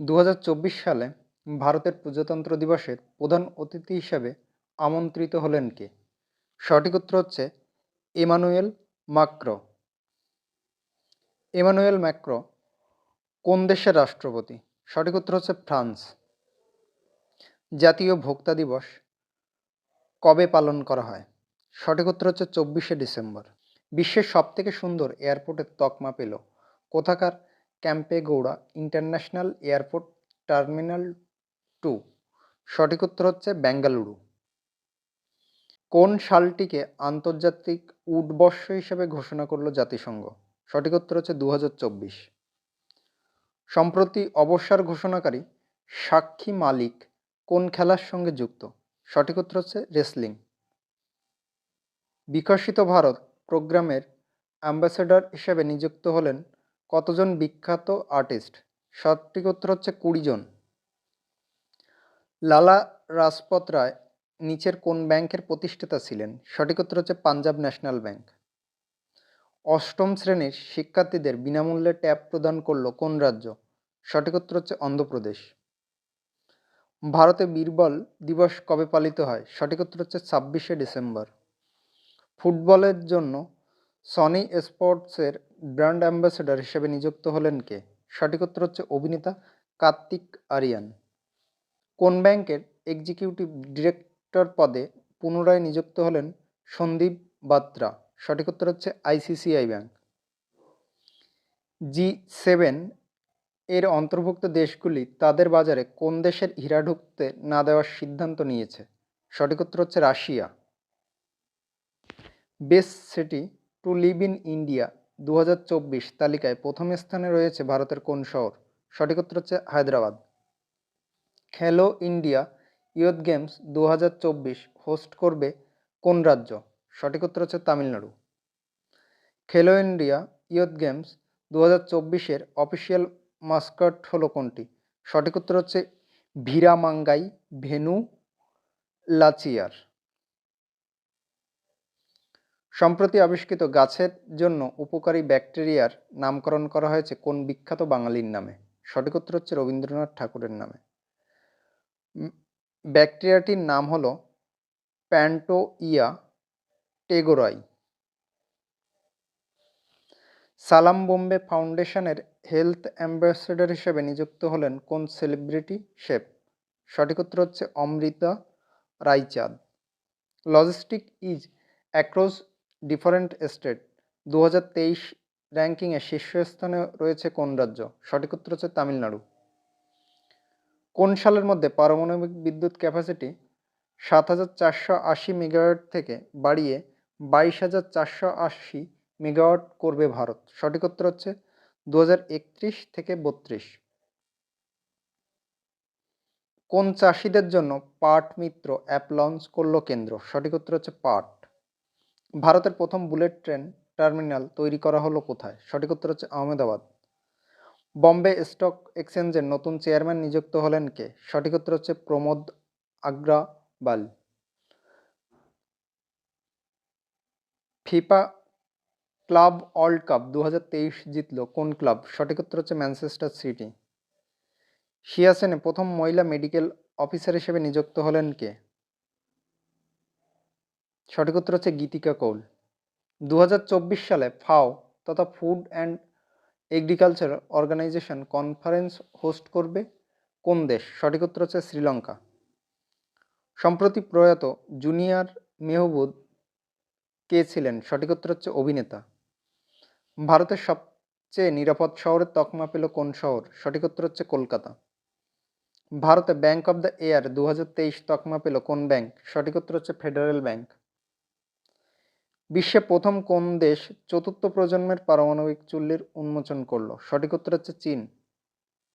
দু হাজার চব্বিশ সালে ভারতের প্রজাতন্ত্র দিবসের প্রধান অতিথি হিসাবে আমন্ত্রিত হলেন কে? সঠিক উত্তর হচ্ছে এমানুয়েল মাক্রো এমানুয়েল ম্যাক্রো কোন দেশের রাষ্ট্রপতি? সঠিক উত্তর হচ্ছে ফ্রান্স। জাতীয় ভোক্তা দিবস কবে পালন করা হয়? সঠিক উত্তর হচ্ছে চব্বিশে ডিসেম্বর। বিশ্বের সবথেকে সুন্দর এয়ারপোর্টের তকমা পেল কোথাকার Kempegowda international airport terminal two. সঠিক উত্তর হচ্ছে বেঙ্গালুরু। কোন সালটিকে আন্তর্জাতিক উটবর্ষ হিসেবে ঘোষণা করল জাতিসংঘ? সঠিক উত্তর হচ্ছে দু সম্প্রতি অবসর ঘোষণাকারী সাক্ষী মালিক কোন খেলার সঙ্গে যুক্ত? সঠিক উত্তর হচ্ছে রেসলিং। বিকশিত ভারত প্রোগ্রামের অ্যাম্বাসেডর হিসেবে নিযুক্ত হলেন কতজন বিখ্যাত আর্টিস্ট? সঠিক উত্তর হচ্ছে কুড়ি জন। লালা রাজপথ রায় নিচের কোন ব্যাংকের প্রতিষ্ঠাতা ছিলেন? সঠিক উত্তর হচ্ছে পাঞ্জাব ন্যাশনাল ব্যাংক। অষ্টম শ্রেণির শিক্ষার্থীদের বিনামূল্যে ট্যাব প্রদান করল কোন রাজ্য? সঠিক উত্তর হচ্ছে অন্ধ্রপ্রদেশ। ভারতে বীরবল দিবস কবে পালিত হয়? সঠিক উত্তর হচ্ছে ছাব্বিশে ডিসেম্বর। ফুটবলের জন্য সনি স্পোর্টসের ব্র্যান্ড অ্যাম্বাসেডর হিসেবে নিযুক্ত হলেন কে? সঠিক উত্তর হচ্ছে অভিনেতা কার্তিক আরিয়ান। কোন ব্যাংকের এক্সিকিউটিভ ডিরেক্টর পদে পুনরায় নিযুক্ত হলেন সন্দীপ বাত্রা? সঠিক উত্তর হচ্ছে আইসিসিআই ব্যাংক। জি সেভেন এর অন্তর্ভুক্ত দেশগুলি তাদের বাজারে কোন দেশের হীরা ঢুকতে না দেওয়ার সিদ্ধান্ত নিয়েছে? সঠিক উত্তর হচ্ছে Russia. Best city to live in India দু হাজার চব্বিশ তালিকায় প্রথম স্থানে রয়েছে ভারতের কোন শহর? সঠিক উত্তর হচ্ছে Hyderabad. Khelo India youth games দু হাজার চব্বিশ হোস্ট করবে কোন রাজ্য? সঠিক উত্তর হচ্ছে তামিলনাড়ু। খেলো ইন্ডিয়া ইয়ুথ গেমস দু হাজার চব্বিশের অফিসিয়াল মাস্কট হলো কোনটি? সঠিক উত্তর হচ্ছে ভিরামাঙ্গাই ভেনু লাচিয়ার। সম্প্রতি আবিষ্কৃত গাছের জন্য উপকারী ব্যাকটেরিয়ার নামকরণ করা হয়েছে কোন বিখ্যাত বাঙালির নামে? সঠিক উত্তর হচ্ছে রবীন্দ্রনাথ ঠাকুরের নামে। ব্যাকটেরিয়াটির নাম হলো প্যান্টোইয়া টেগোরাই। সালাম বোম্বে ফাউন্ডেশনের হেলথ অ্যাম্বাসেডর হিসেবে নিযুক্ত হলেন কোন সেলিব্রিটি শেফ? সঠিক উত্তর হচ্ছে Amrita Raichand logistic is across different state দু হাজার তেইশ র্যাঙ্কিংয়ে শীর্ষস্থানে রয়েছে কোন রাজ্য? সঠিক উত্তর হচ্ছে তামিলনাড়ু। কোন সালের মধ্যে পারমাণবিক বিদ্যুৎ ক্যাপাসিটি সাত হাজার চারশো আশি মেগাওয়াট থেকে বাড়িয়ে বাইশ হাজার চারশো আশি মেগাওয়াট করবে ভারত? সঠিক উত্তর হচ্ছে দু হাজার একত্রিশ থেকে বত্রিশ। কোন চাষিদের জন্য পাট মিত্র অ্যাপ লঞ্চ করল কেন্দ্র? সঠিক উত্তর হচ্ছে পাট। ভারতের প্রথম বুলেট ট্রেন টার্মিনাল তৈরি করা হলো কোথায়? সঠিক উত্তর হচ্ছে আহমেদাবাদ। বম্বে স্টক এক্সচেঞ্জের নতুন চেয়ারম্যান নিযুক্ত হলেন কে? সঠিক উত্তর হচ্ছে Pramod Agrawal FIFA club world cup দু হাজার তেইশ জিতল কোন ক্লাব? সঠিক উত্তর হচ্ছে ম্যানচেস্টার সিটি। সিয়াসেনে প্রথম মহিলা মেডিকেল অফিসার হিসেবে নিযুক্ত হলেন কে? সঠিক উত্তর হচ্ছে গীতিকা কৌল। দু হাজার চব্বিশ সালে ফাও তথা food and agriculture organization conference host করবে কোন দেশ? সঠিক উত্তর হচ্ছে শ্রীলঙ্কা। সম্প্রতি প্রয়াত জুনিয়র মেহবুদ কে ছিলেন? সঠিক উত্তর হচ্ছে অভিনেতা। ভারতের সবচেয়ে নিরাপদ শহরের তকমা পেল কোন শহর? সঠিক উত্তর হচ্ছে কলকাতা। ভারতে ব্যাংক অব দ্য এয়ার দু হাজার তেইশ তকমা পেল কোন ব্যাংক? সঠিক উত্তর হচ্ছে ফেডারেল ব্যাংক বিশ্বে প্রথম কোন দেশ চতুর্থ প্রজন্মের পারমাণবিক চুল্লির উন্মোচন করল? সঠিক উত্তর হচ্ছে চীন।